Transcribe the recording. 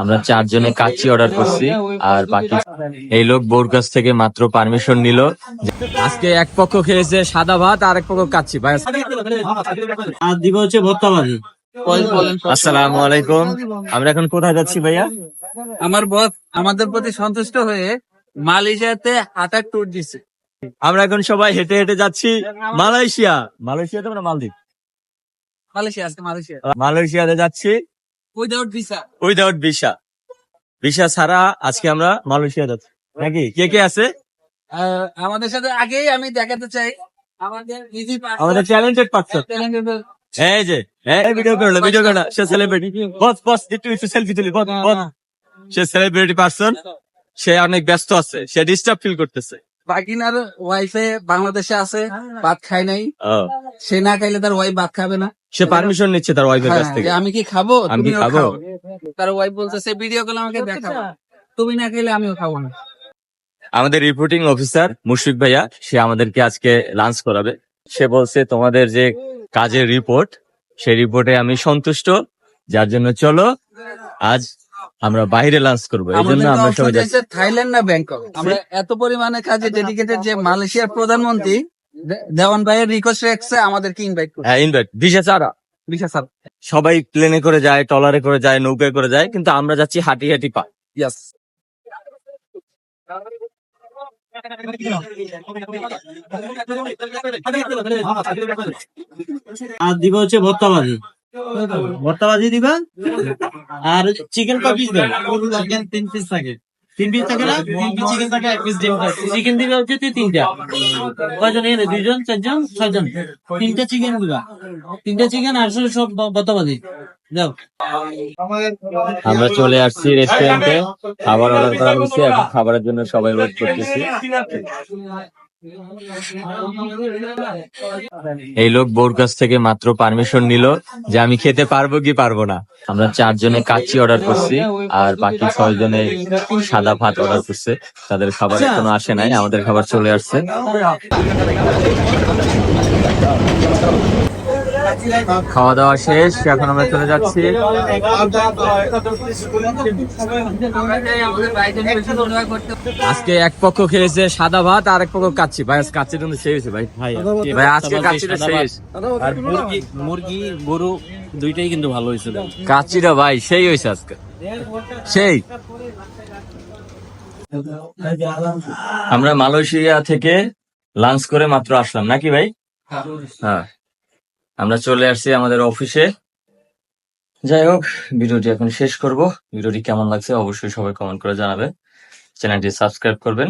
আমরা চারজনে কাচ্চি অর্ডার করছি আর বাকি এই লোক বউর কাছ থেকে মাত্র পারমিশন নিল। আজকে এক পক্ষ খেয়েছে সাদা ভাত আর এক পক্ষ কাচ্চি ভাই। আর দিবে হচ্ছে ভর্তা ভাজি। আসসালামু আলাইকুম। আমরা এখন কোথায় যাচ্ছি ভাইয়া? আমার বস আমাদের প্রতি সন্তুষ্ট হয়ে মালয়েশিয়াতে হাঁটার ট্যুর দিছে। আমরা এখন সবাই হেঁটে হেঁটে যাচ্ছি মালয়েশিয়া। মালয়েশিয়া তো আমরা মালদ্বীপ। মালয়েশিয়া আজকে মালয়েশিয়া। মালয়েশিয়াতে যাচ্ছি। Without visa without visa visa ছাড়া আজকে আমরা মালয়েশিয়া যাচ্ছি। নাকি? কে কে আছে? আমাদের সাথে আগেই আমি দেখাতে চাই। আমাদের ইজি আমাদের ট্যালেন্টেড পার্সন এই যে এই ভিডিও করল ভিডিও করল। সে সেলিব্রিটি বস বস একটু একটু সেলফি তুলি। বস বস। সে সেলিব্রিটি পার্সন সে অনেক ব্যস্ত আছে। সে ডিস্টার্ব ফিল করতেছে। বাকিনার ওয়াইফে বাংলাদেশে আছে ভাত খায় নাই। সে না খাইলে তার ওয়াইফ ভাত খাবে না। সে পারমিশন নিচ্ছে তার ওয়াইফের কাছ হ্যাঁ, থেকে। আমি কি খাব? আমি কি খাব? তার ওয়াইফ বলতেছে ভিডিও কল আমাকে দেখাবো। তুমি না খেলে আমিও খাব না। আমাদের রিপোর্টিং অফিসার মুশফিক ভাইয়া সে আমাদেরকে আজকে লাঞ্চ করাবে। সে বলছে তোমাদের যে কাজের রিপোর্ট সেই রিপোর্টে আমি সন্তুষ্ট। যার জন্য চলো আজ আমরা বাইরে লাঞ্চ করব। এই জন্য আমরা সবাই যাচ্ছি। থাইল্যান্ড না ব্যাংকক। আমরা এত পরিমাণে কাজে ডেডিকেটেড যে মালয়েশিয়ার প্রধানমন্ত্রী দেওয়ান ভাইয়ের রিকোয়েস্ট রেখেছে আমাদেরকে ইনভাইট করতে হ্যাঁ ইনভাইট ভিসা ছাড়া বিশা স্যার সবাই প্লেনে করে যায় টলারে করে যায় নৌকায় করে যায় কিন্তু আমরা যাচ্ছি হাঁটি হাঁটি পা ইয়াস আর দিবে হচ্ছে ভর্তা ভাজি ভর্তা ভাজি দিবা? আর চিকেন কয় পিস দেবে? চিকেন তিন পিস থাকে। তিন পিস থাকে না? তিন পিস চিকেন থাকে এক পিস ডিম থাকে। চিকেন দিবে হচ্ছে তুই তিনটা। কয়জন এনে? দুইজন চারজন ছয়জন? তিনটা চিকেন দিবা তিনটা চিকেন আর সব যাও। আমরা চলে আসছি রেস্টুরেন্টে খাবার অর্ডার করা হয়েছে এখন খাবারের জন্য সবাই ওয়েট করতেছি। এই লোক বোর কাছ থেকে মাত্র পারমিশন নিল যে আমি খেতে পারব কি পারব না। আমরা চারজনে কাচ্চি অর্ডার করছি আর বাকি ছয় জনে সাদা ভাত অর্ডার করছে। তাদের খাবার এখনও আসে নাই, আমাদের খাবার চলে আসছে। খাওয়া দাওয়া শেষ এখন আমরা চলে যাচ্ছি। আজকে এক পক্ষ খেয়েছে সাদা ভাত আর এক পক্ষ কাচ্ছি ভাই আজ কাচ্চির জন্য শেষ হয়েছে ভাই। ভাই আজকে কাচ্চিটা শেষ। আর মুরগি মুরগি গরু দুইটাই কিন্তু ভালো হয়েছিল কাচ্চিটা ভাই সেই হয়েছে আজকে। সেই। আমরা মালয়েশিয়া থেকে লাঞ্চ করে মাত্র আসলাম নাকি ভাই? হ্যাঁ। আমরা চলে আসছি আমাদের অফিসে। যাই হোক, ভিডিওটি এখন শেষ করব। ভিডিওটি কেমন লাগছে অবশ্যই সবাই কমেন্ট করে জানাবেন। চ্যানেলটি সাবস্ক্রাইব করবেন।